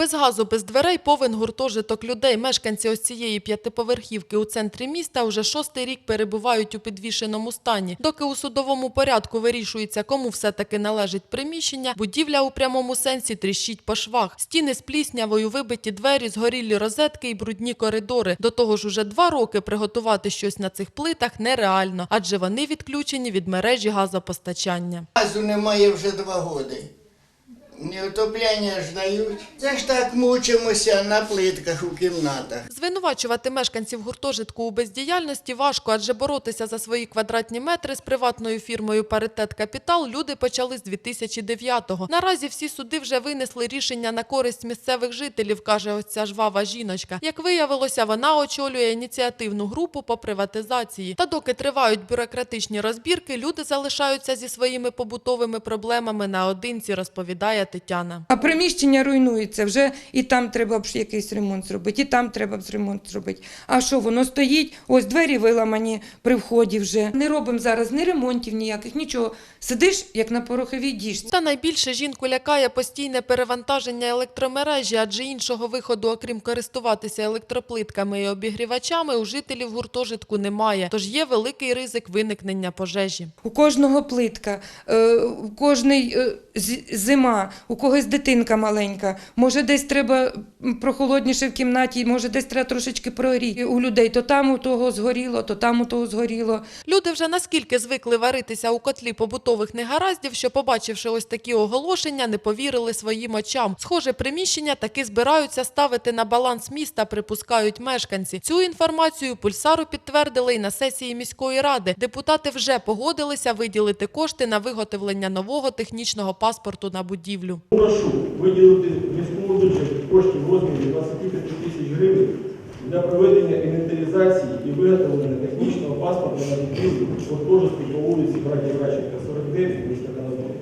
Без газу, без дверей повен гуртожиток людей. Мешканці ось цієї п'ятиповерхівки у центрі міста вже шостий рік перебувають у підвішеному стані. Доки у судовому порядку вирішується, кому все-таки належить приміщення, будівля у прямому сенсі тріщить по швах. Стіни з пліснявою, вибиті двері, згорілі розетки і брудні коридори. До того ж, уже два роки приготувати щось на цих плитах нереально, адже вони відключені від мережі газопостачання. Газу немає вже два роки. Не отопляння ж дають. Це ж так мучимося на плитках у кімнатах. Звинувачувати мешканців гуртожитку у бездіяльності важко, адже боротися за свої квадратні метри з приватною фірмою Паритет Капітал люди почали з 2009-го. Наразі всі суди вже винесли рішення на користь місцевих жителів, каже ось ця жвава жіночка. Як виявилося, вона очолює ініціативну групу по приватизації. Та доки тривають бюрократичні розбірки, люди залишаються зі своїми побутовими проблемами наодинці, розповідає Тетяна. А приміщення руйнується, вже і там треба б якийсь ремонт зробити, і там треба б ремонт зробити. А що, воно стоїть, ось двері виламані при вході вже. Не робимо зараз ні ремонтів ніяких, нічого. Сидиш, як на пороховій діжці. Та найбільше жінку лякає постійне перевантаження електромережі, адже іншого виходу, окрім користуватися електроплитками і обігрівачами, у жителів гуртожитку немає. Тож є великий ризик виникнення пожежі. У кожного плитка, е, у кожний е, зима, у когось дитинка маленька. Може, десь треба прохолодніше в кімнаті, може, десь треба трошечки прогріти. У людей то там у того згоріло, то там у того згоріло. Люди вже наскільки звикли варитися у котлі побутових негараздів, що, побачивши ось такі оголошення, не повірили своїм очам. Схоже, приміщення таки збираються ставити на баланс міста, припускають мешканці. Цю інформацію пульсару підтвердили і на сесії міської ради. Депутати вже погодилися виділити кошти на виготовлення нового технічного паспорту на будівлю. Прошу виділити міському коштів в розмірі 25 тисяч гривень для проведення інвентаризації і виготовлення технічного паспорту на будівлю гуртожитку по вулиці Братія Радченка, 49, міста Канадон,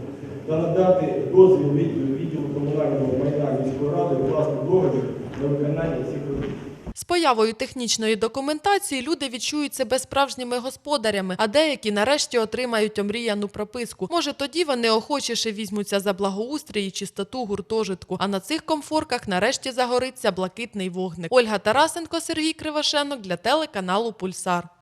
та надати дозвіл відділу, комунального майна міської ради власний договір на виконання цих робіт. З появою технічної документації люди відчують себе справжніми господарями, а деякі нарешті отримають омріяну прописку. Може, тоді вони охочіше візьмуться за благоустрій і чистоту гуртожитку. А на цих комфорках нарешті загориться блакитний вогник. Ольга Тарасенко, Сергій Кривошенок для телеканалу Пульсар.